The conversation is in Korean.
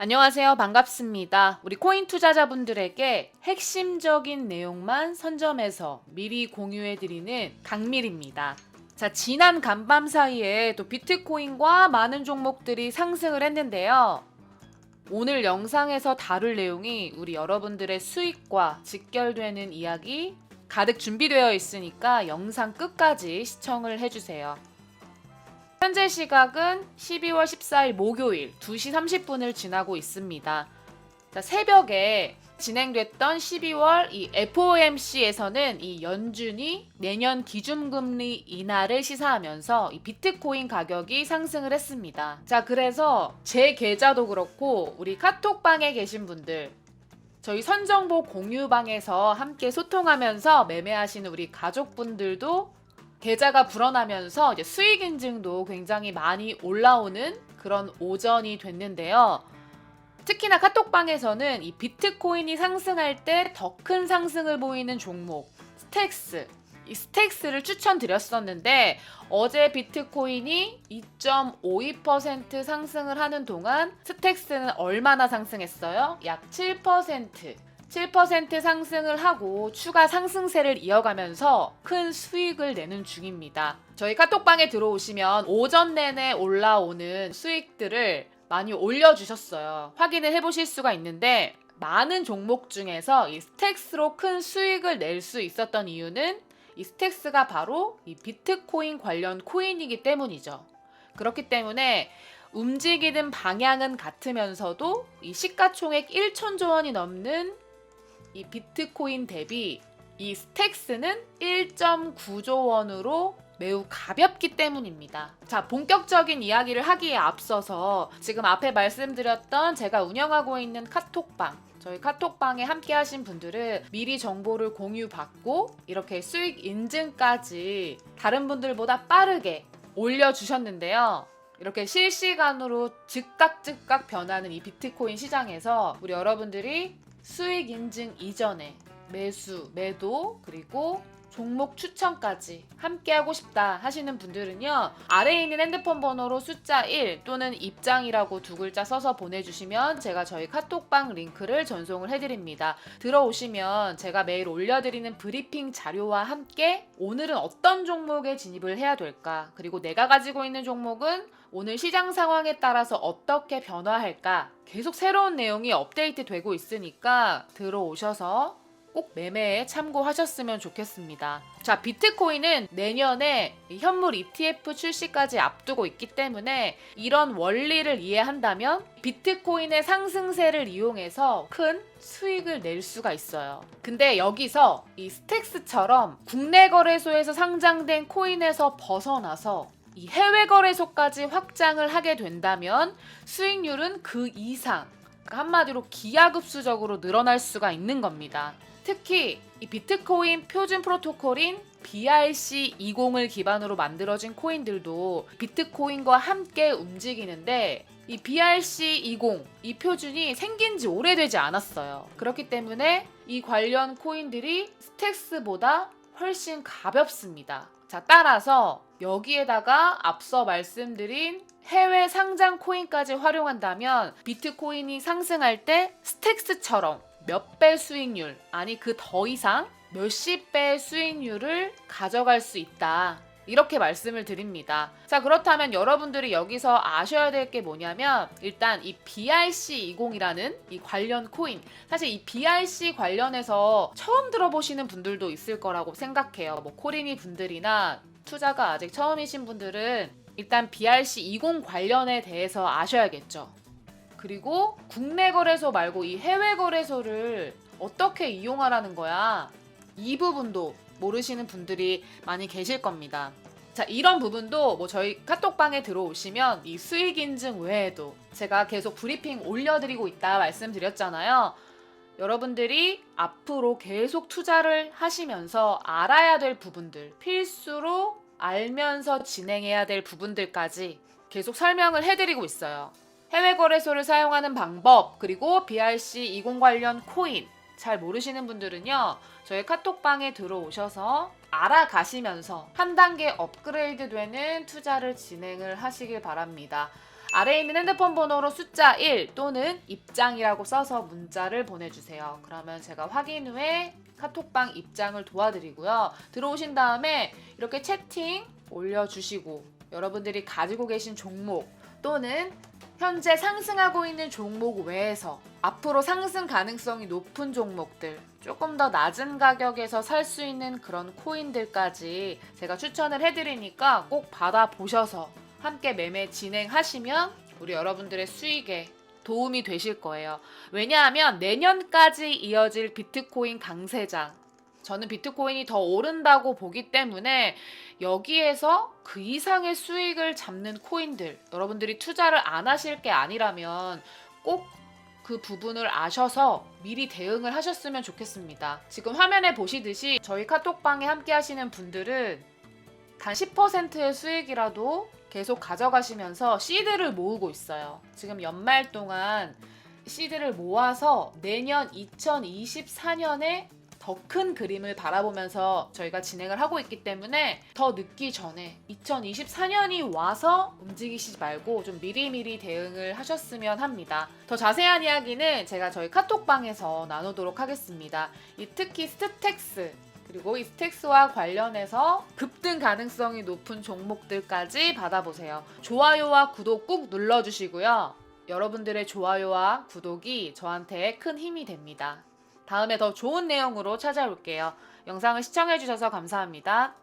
안녕하세요. 반갑습니다. 우리 코인 투자자분들에게 핵심적인 내용만 선점해서 미리 공유해드리는 강밀입니다. 자, 지난 간밤 사이에 또 비트코인과 많은 종목들이 상승을 했는데요. 오늘 영상에서 다룰 내용이 우리 여러분들의 수익과 직결되는 이야기 가득 준비되어 있으니까 영상 끝까지 시청을 해주세요. 현재 시각은 12월 14일 목요일 2시 30분을 지나고 있습니다. 자, 새벽에 진행됐던 12월 이 FOMC에서는 이 연준이 내년 기준금리 인하를 시사하면서 이 비트코인 가격이 상승을 했습니다. 자, 그래서 제 계좌도 그렇고 우리 카톡방에 계신 분들 저희 선정보 공유방에서 함께 소통하면서 매매하시는 우리 가족분들도 계좌가 불어나면서 이제 수익 인증도 굉장히 많이 올라오는 그런 오전이 됐는데요. 특히나 카톡방에서는 이 비트코인이 상승할 때 더 큰 상승을 보이는 종목 스택스 이 스택스를 추천드렸었는데 어제 비트코인이 2.52% 상승을 하는 동안 스택스는 얼마나 상승했어요? 약 7%. 7% 상승을 하고 추가 상승세를 이어가면서 큰 수익을 내는 중입니다. 저희 카톡방에 들어오시면 오전 내내 올라오는 수익들을 많이 올려주셨어요. 확인을 해보실 수가 있는데 많은 종목 중에서 이 스택스로 큰 수익을 낼 수 있었던 이유는 이 스택스가 바로 이 비트코인 관련 코인이기 때문이죠. 그렇기 때문에 움직이는 방향은 같으면서도 이 시가총액 1천조 원이 넘는 이 비트코인 대비 이 스택스는 1.9조 원으로 매우 가볍기 때문입니다. 자, 본격적인 이야기를 하기에 앞서서 지금 앞에 말씀드렸던 제가 운영하고 있는 카톡방 저희 카톡방에 함께 하신 분들은 미리 정보를 공유받고 이렇게 수익 인증까지 다른 분들보다 빠르게 올려주셨는데요. 이렇게 실시간으로 즉각 즉각 변하는 이 비트코인 시장에서 우리 여러분들이 수익 인증 이전에 매수, 매도, 그리고 종목 추천까지 함께 하고 싶다 하시는 분들은요. 아래에 있는 핸드폰 번호로 숫자 1 또는 입장이라고 두 글자 써서 보내주시면 제가 저희 카톡방 링크를 전송을 해드립니다. 들어오시면 제가 매일 올려드리는 브리핑 자료와 함께 오늘은 어떤 종목에 진입을 해야 될까 그리고 내가 가지고 있는 종목은 오늘 시장 상황에 따라서 어떻게 변화할까 계속 새로운 내용이 업데이트 되고 있으니까 들어오셔서 꼭 매매에 참고하셨으면 좋겠습니다. 자, 비트코인은 내년에 현물 ETF 출시까지 앞두고 있기 때문에 이런 원리를 이해한다면 비트코인의 상승세를 이용해서 큰 수익을 낼 수가 있어요. 근데 여기서 이 스택스처럼 국내 거래소에서 상장된 코인에서 벗어나서 이 해외 거래소까지 확장을 하게 된다면 수익률은 그 이상 그러니까 한마디로 기하급수적으로 늘어날 수가 있는 겁니다. 특히 이 비트코인 표준 프로토콜인 BRC20을 기반으로 만들어진 코인들도 비트코인과 함께 움직이는데 이 BRC20 이 표준이 생긴 지 오래되지 않았어요. 그렇기 때문에 이 관련 코인들이 스택스보다 훨씬 가볍습니다. 자, 따라서 여기에다가 앞서 말씀드린 해외 상장 코인까지 활용한다면 비트코인이 상승할 때 스택스처럼 몇 배 수익률, 아니 그 더 이상 몇십 배의 수익률을 가져갈 수 있다. 이렇게 말씀을 드립니다. 자, 그렇다면 여러분들이 여기서 아셔야 될 게 뭐냐면, 일단 이 BRC20이라는 이 관련 코인. 사실 이 BRC 관련해서 처음 들어보시는 분들도 있을 거라고 생각해요. 뭐, 코리미 분들이나 투자가 아직 처음이신 분들은 일단 BRC20 관련에 대해서 아셔야겠죠. 그리고 국내 거래소 말고 이 해외 거래소를 어떻게 이용하라는 거야. 이 부분도 모르시는 분들이 많이 계실 겁니다. 자, 이런 부분도 뭐 저희 카톡방에 들어오시면 이 수익 인증 외에도 제가 계속 브리핑 올려드리고 있다 말씀드렸잖아요. 여러분들이 앞으로 계속 투자를 하시면서 알아야 될 부분들, 필수로 알면서 진행해야 될 부분들까지 계속 설명을 해드리고 있어요. 해외 거래소를 사용하는 방법, 그리고 BRC20 관련 코인, 잘 모르시는 분들은요, 저희 카톡방에 들어오셔서 알아가시면서 한 단계 업그레이드 되는 투자를 진행을 하시길 바랍니다. 아래에 있는 핸드폰 번호로 숫자 1 또는 입장이라고 써서 문자를 보내주세요. 그러면 제가 확인 후에 카톡방 입장을 도와드리고요. 들어오신 다음에 이렇게 채팅 올려주시고 여러분들이 가지고 계신 종목 또는 현재 상승하고 있는 종목 외에서 앞으로 상승 가능성이 높은 종목들 조금 더 낮은 가격에서 살 수 있는 그런 코인들까지 제가 추천을 해드리니까 꼭 받아보셔서 함께 매매 진행하시면 우리 여러분들의 수익에 도움이 되실 거예요. 왜냐하면 내년까지 이어질 비트코인 강세장. 저는 비트코인이 더 오른다고 보기 때문에 여기에서 그 이상의 수익을 잡는 코인들, 여러분들이 투자를 안 하실 게 아니라면 꼭 그 부분을 아셔서 미리 대응을 하셨으면 좋겠습니다. 지금 화면에 보시듯이 저희 카톡방에 함께 하시는 분들은 단 10%의 수익이라도 계속 가져가시면서 시드를 모으고 있어요. 지금 연말 동안 시드를 모아서 내년 2024년에 더 큰 그림을 바라보면서 저희가 진행을 하고 있기 때문에 더 늦기 전에 2024년이 와서 움직이시지 말고 좀 미리미리 대응을 하셨으면 합니다. 더 자세한 이야기는 제가 저희 카톡방에서 나누도록 하겠습니다. 이 특히 스트텍스 그리고 이 스택스와 관련해서 급등 가능성이 높은 종목들까지 받아보세요. 좋아요와 구독 꾹 눌러주시고요. 여러분들의 좋아요와 구독이 저한테 큰 힘이 됩니다. 다음에 더 좋은 내용으로 찾아올게요. 영상을 시청해주셔서 감사합니다.